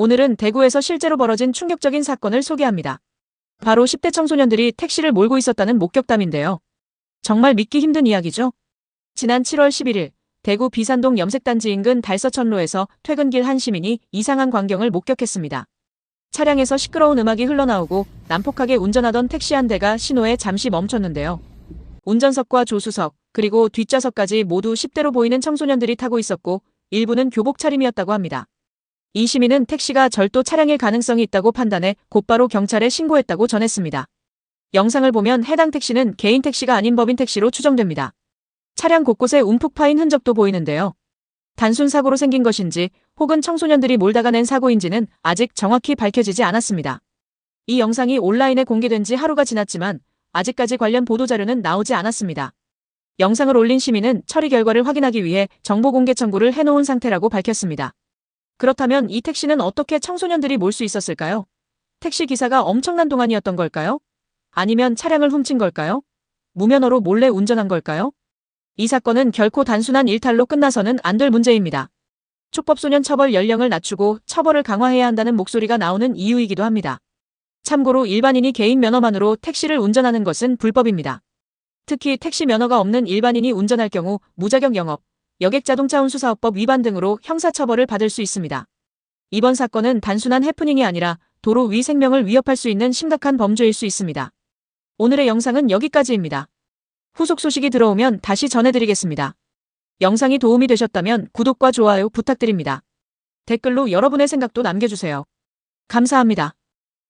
오늘은 대구에서 실제로 벌어진 충격적인 사건을 소개합니다. 바로 10대 청소년들이 택시를 몰고 있었다는 목격담인데요. 정말 믿기 힘든 이야기죠? 지난 7월 11일 대구 비산동 염색단지 인근 달서천로에서 퇴근길 한 시민이 이상한 광경을 목격했습니다. 차량에서 시끄러운 음악이 흘러나오고 난폭하게 운전하던 택시 한 대가 신호에 잠시 멈췄는데요. 운전석과 조수석, 그리고 뒷좌석까지 모두 10대로 보이는 청소년들이 타고 있었고 일부는 교복 차림이었다고 합니다. 이 시민은 택시가 절도 차량일 가능성이 있다고 판단해 곧바로 경찰에 신고했다고 전했습니다. 영상을 보면 해당 택시는 개인 택시가 아닌 법인 택시로 추정됩니다. 차량 곳곳에 움푹 파인 흔적도 보이는데요. 단순 사고로 생긴 것인지 혹은 청소년들이 몰다가 낸 사고인지는 아직 정확히 밝혀지지 않았습니다. 이 영상이 온라인에 공개된 지 하루가 지났지만 아직까지 관련 보도자료는 나오지 않았습니다. 영상을 올린 시민은 처리 결과를 확인하기 위해 정보 공개 청구를 해놓은 상태라고 밝혔습니다. 그렇다면 이 택시는 어떻게 청소년들이 몰 수 있었을까요? 택시 기사가 엄청난 동안이었던 걸까요? 아니면 차량을 훔친 걸까요? 무면허로 몰래 운전한 걸까요? 이 사건은 결코 단순한 일탈로 끝나서는 안 될 문제입니다. 촉법소년 처벌 연령을 낮추고 처벌을 강화해야 한다는 목소리가 나오는 이유이기도 합니다. 참고로 일반인이 개인 면허만으로 택시를 운전하는 것은 불법입니다. 특히 택시 면허가 없는 일반인이 운전할 경우 무자격 영업, 여객자동차 운수사업법 위반 등으로 형사처벌을 받을 수 있습니다. 이번 사건은 단순한 해프닝이 아니라 도로 위 생명을 위협할 수 있는 심각한 범죄일 수 있습니다. 오늘의 영상은 여기까지입니다. 후속 소식이 들어오면 다시 전해드리겠습니다. 영상이 도움이 되셨다면 구독과 좋아요 부탁드립니다. 댓글로 여러분의 생각도 남겨주세요. 감사합니다.